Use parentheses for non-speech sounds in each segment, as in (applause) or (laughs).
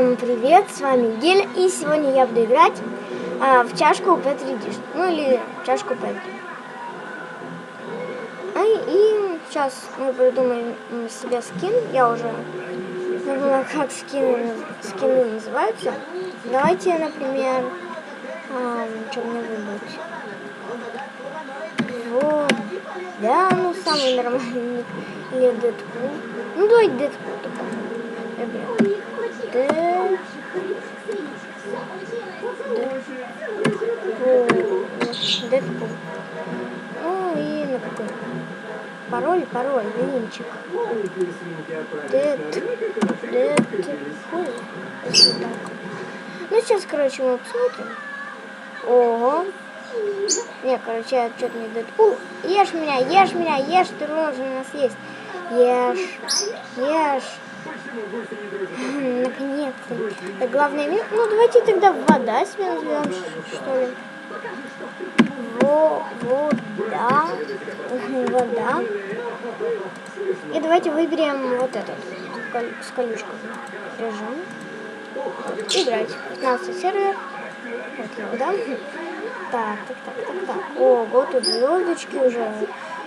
Всем привет, с вами Гель, и сегодня я буду играть а, в чашку Петри Диш, ну или чашку Петри. А, и сейчас мы придумаем себе скин, я уже забыла, как скины, скины называются. Давайте, например, а, что мне выбрать? Вот, да, ну самый нормальный, или Дэдпул. Ну давай Дэдпул такой. Ребят. Дэдпул. Дэдпул. Ну и на какой? Пароль, пароль, винчик. Дэд. Дэдпул. Ну сейчас, короче, мы посмотрим. Ого. Не, короче, я что-то не Дэдпул. Ешь меня, ешь меня, ешь, ты должен нас есть. Ешь, ешь. Наконец-то. Главное, ну давайте тогда вода себе назовем, что ли. Во, вода. Вода. И давайте выберем вот этот, с колючкой. Режим. Играть. 15 сервер. Вот да? Так, так, так, так, так. О, вот тут звездочки уже.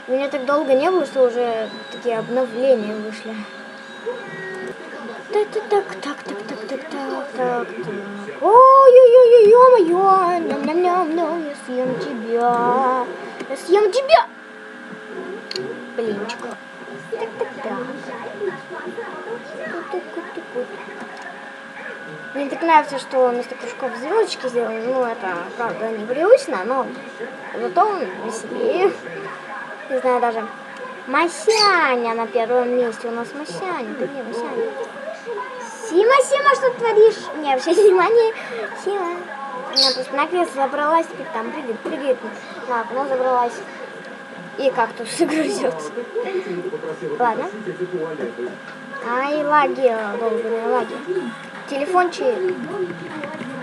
У меня так долго не было, что уже такие обновления вышли так, так, так, так, так, так, так, так. Ой-ой-ой, ё-моё, ням-ням-ням, я съем тебя. Я съем тебя. Блинчик. Так, так, так. Вот так, вот так, вот. Мне так нравится, что вместо кружков звездочки сделаны. Ну, это, правда, непривычно, но зато он веселее. Не знаю даже. Масяня на первом месте у нас Масяня. Да не, Масяня. Сима, Сима, что ты творишь? Не, вообще внимание. Сима. Она просто на кресло забралась, теперь там прыгает, прыгает. Так, она забралась. И кактус грызется. Ладно. Ай, лаги, долбаные лаги. Телефончик.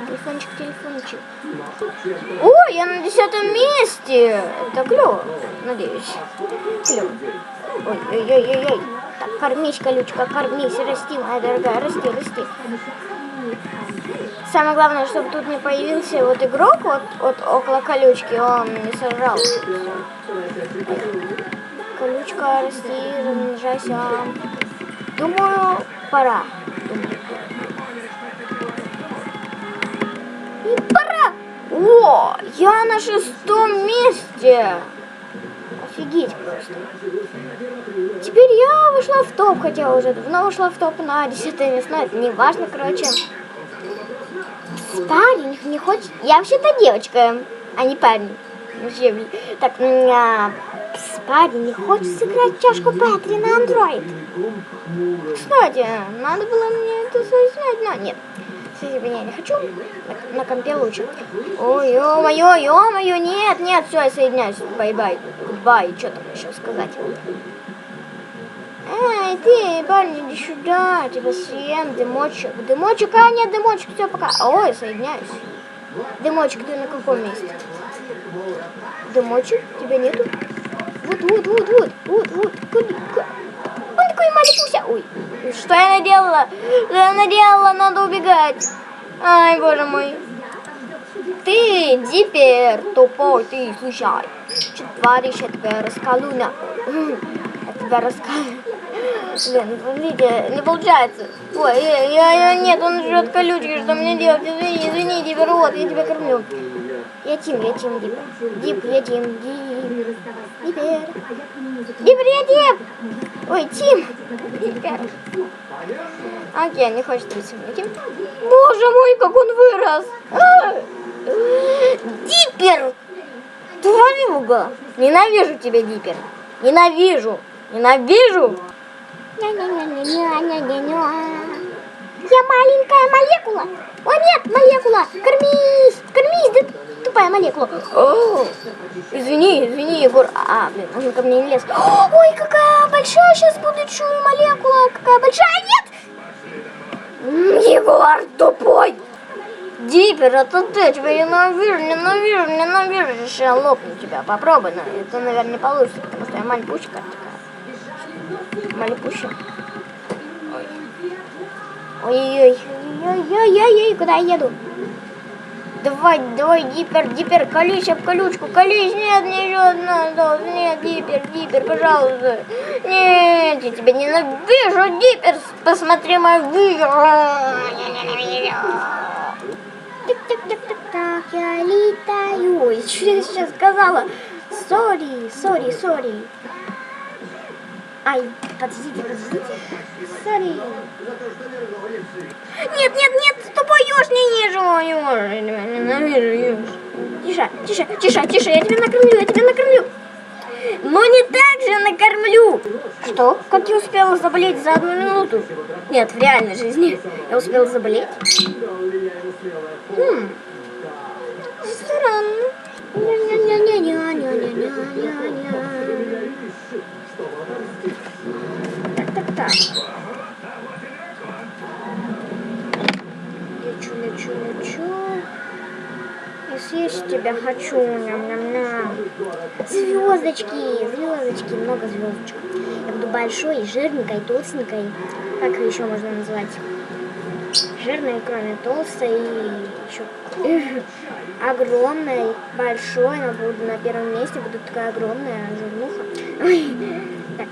Телефончик, телефончик. О, я на десятом месте. Это клево, надеюсь. Клево. Ой-ой-ой-ой. Так, кормись, колючка, кормись, расти, моя дорогая, расти, расти. Самое главное, чтобы тут не появился вот игрок вот, вот около колючки, он не сожрал. Колючка, расти, размножайся. Думаю, пора. И пора! О, я на шестом месте! Офигеть просто. Теперь я в топ, хотя уже давно вышла в топ на 10 место, это не важно, короче. Парень не хочет... Я вообще-то девочка, а не парень. Так, а, парень не хочет сыграть чашку Петри на Android. Кстати, надо было мне это сознать, но нет. Кстати, я не хочу. На, на компе лучше. Ой, ё-моё, ё-моё, нет, нет, все, я соединяюсь. Бай-бай, бай, что там еще сказать? Ты, парень, иди сюда, тебя съем, дымочек. Дымочек, а нет, дымочек, все, пока. Ой, соединяюсь. Дымочек, ты на каком месте? Дымочек, тебя нету? Вот, вот, вот, вот, вот, вот, Он такой маленький. Ой, что я наделала? Что я наделала? Надо убегать. Ай, боже мой. Ты, дипер, тупой, ты, слушай. Что творишь, я тебя раскалу на... (laughs) Я тебя раскалу. Блин, смотрите, не получается. Ой, я, я, я, нет, он жрет колючки, что мне делать? Извини, извини, Дипер, вот, я тебя кормлю. Я Тим, я Тим, Дипер. Дип, я Тим, Дип. Дипер. Дипер, я Дип. Ой, Тим. Дипер. Окей, не хочет быть со мной. Боже мой, как он вырос. Дипер. Тварюга. Ненавижу тебя, Дипер. Ненавижу. Ненавижу. Я маленькая молекула. О нет, молекула, кормись, кормись, да тупая молекула. О, извини, извини, Егор. А, блин, он ко мне не лез. Ой, какая большая сейчас будет чую молекула, какая большая, нет. Егор тупой. Дипер, это ты, тебя ненавижу, ненавижу, ненавижу. Сейчас лопну тебя, попробуй, но это, наверное, не получится, потому что я мальпучка такая. Малипуща. Ой. Ой-ой-ой. Ой-ой-ой-ой-ой, куда я еду? Давай, давай, дипер, дипер, колись об колючку, колись, нет, не да, нет, дипер, дипер, пожалуйста. Нет, я тебя ненавижу, дипер, посмотри мое видео. Так-так-так-так-так, я летаю. Ой, что я сейчас сказала? Сори, сори, сори. Ай, подождите, подождите. Сори. Нет, нет, нет, ты поешь, не вижу. Тише, тише, тише, тише, я тебя накормлю, я тебя накормлю. Но не так же накормлю. Что? Как я успела заболеть за одну минуту? Нет, в реальной жизни я успела заболеть. Хм. Странно. Ня-ня-ня-ня-ня-ня-ня-ня. Так, так, так. Лечу, лечу, лечу. И съесть тебя хочу. Ням-ням-ням. Звездочки, звездочки, много звездочек. Я буду большой, жирненькой, толстенькой. Как ее еще можно назвать? Жирной, кроме толстой, еще (laughs) огромной, большой, но буду на первом месте, буду такая огромная жирнуха. (laughs) Так.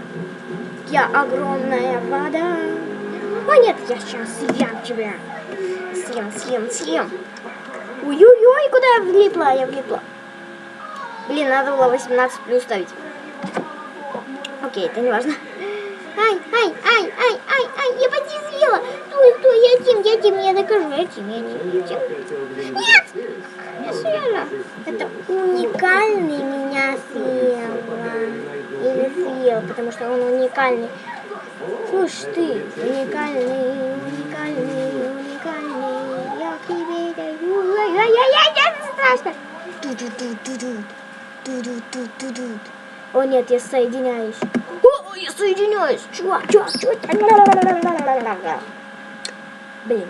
Я огромная вода. О нет, я сейчас съем тебя. Съем, съем, съем. Ой-ой-ой, куда я влипла? Я влипла. Блин, надо было 18 плюс ставить. Окей, это не важно. Ай, ай, ай, ай, ай, ай, я почти съела. Стой, стой, я Тим, я Я я я я Тим. Нет, я съела. Это уникальный меня съела. Или съел, потому что он уникальный. Слушай ты, уникальный, уникальный, уникальный. Я к тебе даю. Ай-яй-яй, это страшно. Ду-ду-ду-ду-ду. Ду-ду-ду-ду-ду. О нет, я соединяюсь. О, я соединяюсь. Чувак, чувак, чувак. Блин.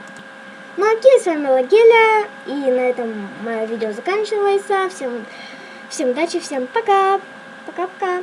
Ну окей, с вами была Геля. И на этом мое видео заканчивается. Всем, всем удачи, всем пока. Пока-пока.